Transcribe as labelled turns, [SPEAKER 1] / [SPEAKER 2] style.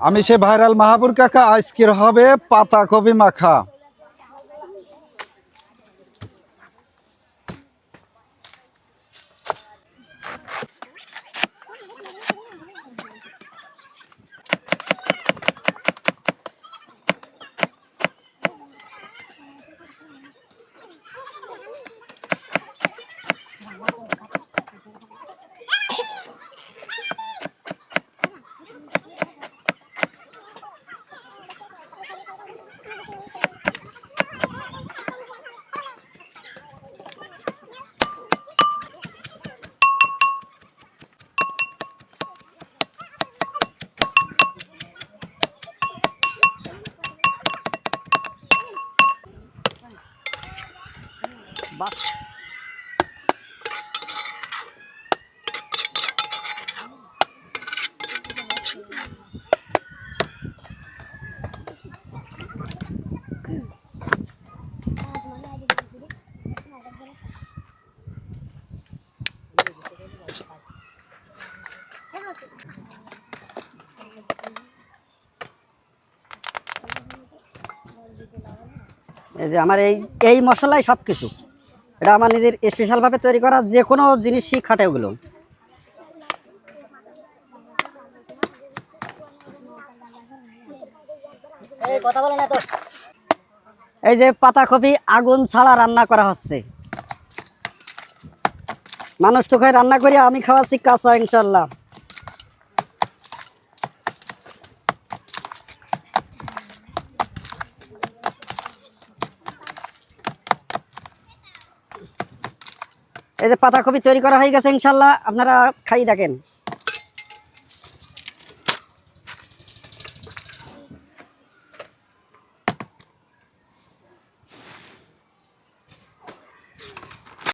[SPEAKER 1] আমি সে ভাইরাল মাহাবুর কাকা আজকের হবে পাতা কপি মাখা।
[SPEAKER 2] এই যে আমার এই এই মশলাই সব কিছু এটা আমার নিজের স্পেশালভাবে তৈরি করা যে কোনো জিনিসই খাটে ওগুলো। এই যে পাতাকপি আগুন ছাড়া রান্না করা হচ্ছে। মানুষ তো খায় রান্না করি আমি খাওয়াচ্ছি কাঁচা ইনশাল্লাহ। এই যে পাতাকপি তৈরি করা হয়ে গেছে ইনশাল্লাহ আপনারা খাই দেখেন।